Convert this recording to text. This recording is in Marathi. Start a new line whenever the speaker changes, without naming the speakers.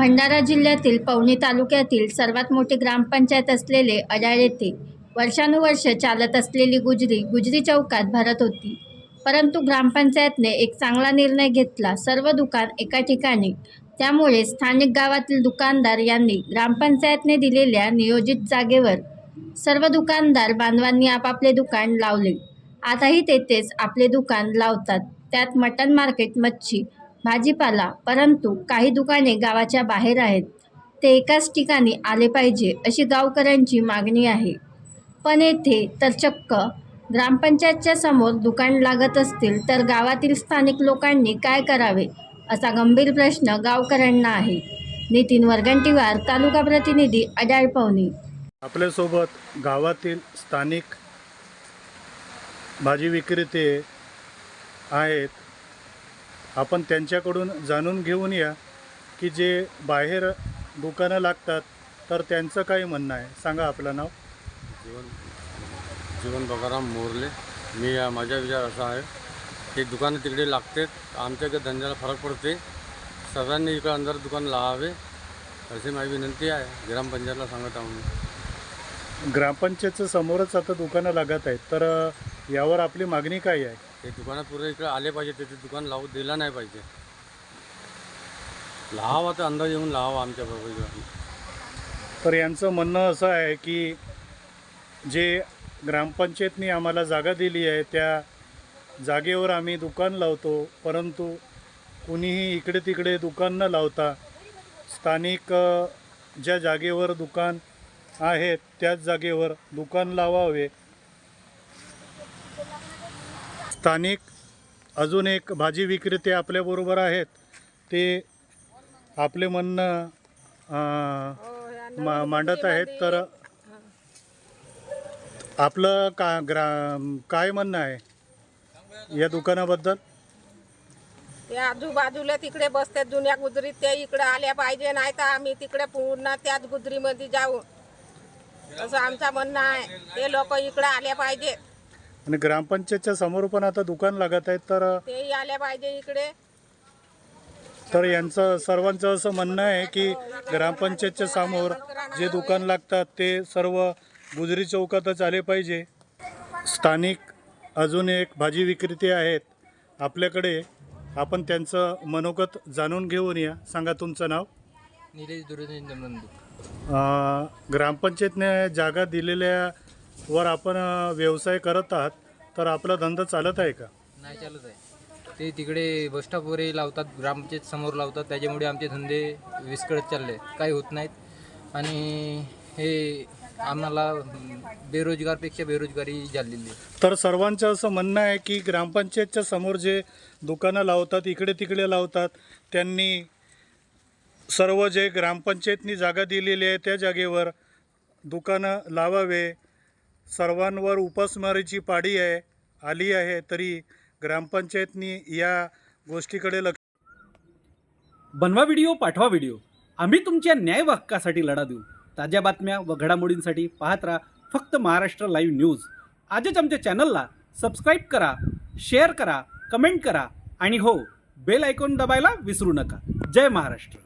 भंडारा जिल्ह्यातील पवनी तालुक्यातील सर्वात मोठी ग्रामपंचायत असलेले अडाळ येथे वर्षानुवर्ष चालत असलेली गुजरी गुजरी चौकात भरत होती. परंतु ग्रामपंचायतने एक चांगला निर्णय घेतला. सर्व दुकान एका ठिकाणी. त्यामुळे स्थानिक गावातील दुकानदार यांनी ग्रामपंचायतने दिलेल्या नियोजित जागेवर सर्व दुकानदार बांधवांनी आपापले दुकान लावले. आताही तेथेच आपले दुकान लावतात. त्यात मटण मार्केट मच्छी भाजीपाला परंतु काही दुकाने गावाच्या बाहेर आहेत. ते एकाच ठिकाणी आले पाहिजे अशी गावकऱ्यांची मागणी आहे. पण येथे तर चक्क ग्रामपंचायतच्या समोर दुकान लागत असतील तर गावातील स्थानिक लोकांनी काय करावे असा गंभीर प्रश्न गावकऱ्यांना आहे. नितीन वरगंटीवार तालुका प्रतिनिधी अडाळ पवनी.
आपल्यासोबत गावातील स्थानिक भाजी विक्रेते आहेत आपण त्यांच्याकडून जाणून घेऊन या की जे बाहेर दुकानं लागतात तर त्यांचं काय म्हणणं आहे. सांगा आपलं नाव.
जीवन जीवन बगाराम मोरले. मी माझा विचार असा आहे की दुकानं तिकडे लागते आमच्या इकडे धंद्याला फरक पडते सर्वांनी इकडं अंदर दुकान लावावे अशी माझी विनंती आहे. ग्रामपंचायतला सांगत आहो मी.
ग्रामपंचायतचं समोरच आता दुकानं लागत आहेत. तर यावर आपली मागणी काय आहे?
ते दुकानात पुरे इकडे आले पाहिजे त्याचे दुकान लावू दिला नाही पाहिजे. लावा तर अंदाज येऊन लावा आमच्याबरोबर इकडं.
तर यांचं म्हणणं असं आहे की जे ग्रामपंचायतनी आम्हाला जागा दिली आहे त्या जागेवर आम्ही दुकान लावतो परंतु कुणीही इकडे तिकडे दुकान न लावता स्थानिक अ, ज्या जागेवर दुकान आहेत त्याच जागेवर दुकान लावावे. स्थानिक अजून एक भाजी विक्रेते आपल्याबरोबर आहेत. ते आपले म्हणणं अ, मा मांडत आहेत तर आपलं का ग्रा काय म्हणणं आहे या दुकानाबद्दल?
ते आजूबाजूला तिकडे बसतात जुन्या गुजरीत ते इकडे आल्या पाहिजे नाही तर आम्ही तिकडे पूर्ण त्याच गुजरीमध्ये जाऊ. असं आमचं म्हणणं आहे. ते लोक इकडे आल्या पाहिजे.
आणि ग्रामपंचायतच्या समोर पण आता दुकान लागत आहेत तर
आल्या पाहिजे इकडे.
तर यांचं सर्वांचं असं म्हणणं आहे की ग्रामपंचायतच्या समोर जे दुकान लागतात ते सर्व गुजरी चौकातच आले पाहिजे. स्थानिक अजून एक भाजी विक्रेते आहेत. आपल्याकडे आपण त्यांचं मनोगत जाणून घेऊन या. सांगा तुमचं नाव?
निलेश
अ, ग्रामपंचायतने जागा दिलेल्यावर आपण व्यवसाय करत आहात तर आपला धंदा चालत आहे का?
नाही चालत आहे. ते तिकडे बसस्टॉपवरही लावतात ग्रामपंचायत समोर लावतात त्याच्यामुळे आमचे धंदे विस्कळत चालले काही होत नाहीत. आणि हे आम्हाला बेरोजगारपेक्षा बेरोजगारी झालेली आहे.
तर सर्वांचं असं म्हणणं आहे की ग्रामपंचायतच्या समोर जे दुकानं लावतात इकडे तिकडे लावतात त्यांनी सर्व जे ग्रामपंचायतनी जागा दिलेली आहे त्या जागेवर दुकानं लावावे सर्वांवर उपासमारीची पाडी आहे आली आहे तरी ग्रामपंचायतनी या गोष्टीकडे लक्ष
बनवा व्हिडिओ पाठवा व्हिडिओ. आम्ही तुमच्या न्याय हक्कासाठी लढा देऊ. ताज्या बातम्या व घडामोडींसाठी पाहत राहा फक्त महाराष्ट्र लाईव्ह न्यूज. आजच आमच्या चॅनलला सबस्क्राईब करा शेअर करा कमेंट करा आणि हो बेल आयकॉन दबायला विसरू नका. जय महाराष्ट्र.